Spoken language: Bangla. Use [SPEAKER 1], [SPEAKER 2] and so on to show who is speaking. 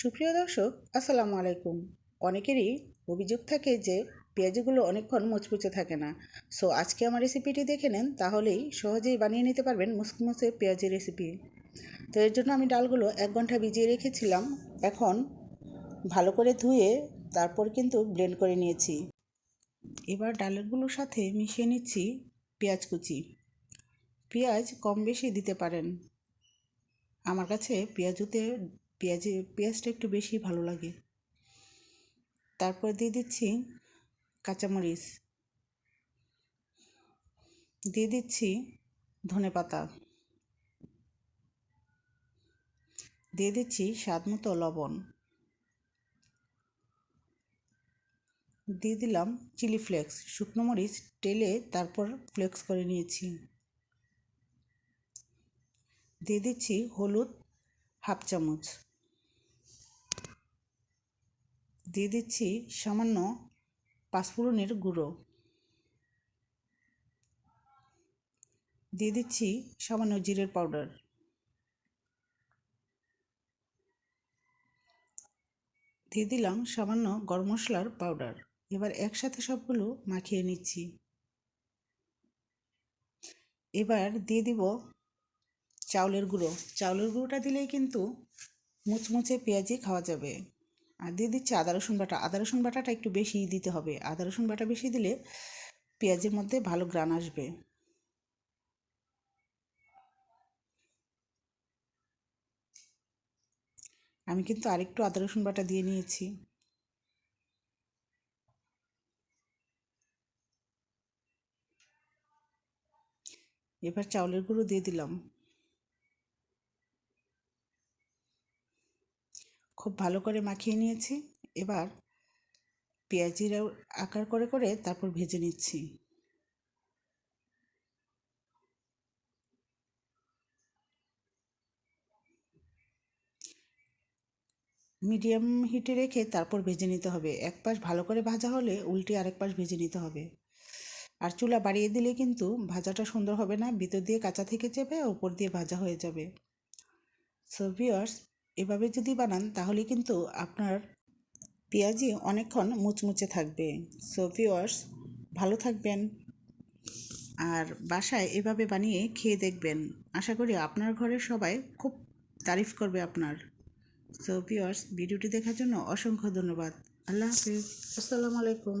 [SPEAKER 1] সুপ্রিয় দর্শক, আসসালামু আলাইকুম। অনেকেরই অভিযোগ থাকে যে পেঁয়াজগুলো অনেকক্ষণ মুচমুচে থাকে না। সো আজকে আমার রেসিপিটি দেখে নেন, তাহলেই সহজেই বানিয়ে নিতে পারবেন মুসমুসে পেঁয়াজের রেসিপি তো এর জন্য আমি ডালগুলো এক ঘণ্টা ভিজিয়ে রেখেছিলাম। এখন ভালো করে ধুয়ে তারপর কিন্তু ব্লেন্ড করে নিয়েছি। এবার ডালেরগুলোর সাথে মিশিয়ে নিচ্ছি পেঁয়াজ কুচি। পেঁয়াজ কম বেশি দিতে পারেন। আমার কাছে পেঁয়াজুতে পেঁয়াজে, পেঁয়াজটা একটু বেশি ভালো লাগে। তারপর দিয়ে দিচ্ছি কাঁচামরিচ। দিয়ে দিচ্ছি ধনে পাতা। দিয়ে দিচ্ছি স্বাদ মতো লবণ। দিয়ে দিলাম চিলি ফ্লেক্স। শুকনো মরিচ টেলে তারপর ফ্লেক্স করে নিয়েছি। দিয়ে দিচ্ছি হলুদ হাফ চামচ। দিয়ে দিচ্ছি সামান্য পাঁচফোড়নের গুঁড়ো। দিয়ে দিচ্ছি সামান্য জিরের পাউডার। দিয়ে দিলাম সামান্য গরম মশলার পাউডার। এবার একসাথে সবগুলো মাখিয়ে নিচ্ছি। এবার দিয়ে দিব চাউলের গুঁড়ো। চাউলের গুঁড়োটা দিলেই কিন্তু মুচমুচে পেঁয়াজি খাওয়া যাবে। আর দিয়ে দিচ্ছি আদা, রসুন বাটা। আদা, রসুন বাটাটা একটু বেশি দিতে হবে। আদা, রসুন বাটা বেশি দিলে পেঁয়াজের মধ্যে ভালো গ্রান আসবে। আমি কিন্তু আরেকটু আদা, রসুন বাটা দিয়ে নিয়েছি। এবার চাউলের গুঁড়ো দিয়ে দিলাম। খুব ভালো করে মাখিয়ে নিয়েছি। এবার পেঁয়াজির আকার করে করে তারপর ভেজে নিচ্ছি। মিডিয়াম হিটে রেখে তারপর ভেজে নিতে হবে। এক পাশ ভালো করে ভাজা হলে উল্টে আরেক পাশ ভেজে নিতে হবে। আর চুলা বাড়িয়ে দিলে কিন্তু ভাজাটা সুন্দর হবে না। ভিতর দিয়ে কাঁচা থেকে যাবে উপর দিয়ে ভাজা হয়ে যাবে। সো ভিওয়ার্স এভাবে যদি বানান, তাহলে কিন্তু আপনার পেঁয়াজি অনেকক্ষণ মুচমুচে থাকবে। সো ভিওয়ার্স ভালো থাকবেন। আর বাসায় এভাবে বানিয়ে খেয়ে দেখবেন। আশা করি আপনার ঘরের সবাই খুব তারিফ করবে আপনার। সো ভিওয়ার্স ভিডিওটি দেখার জন্য অসংখ্য ধন্যবাদ। আল্লাহ হাফিজ। আসসালামু আলাইকুম।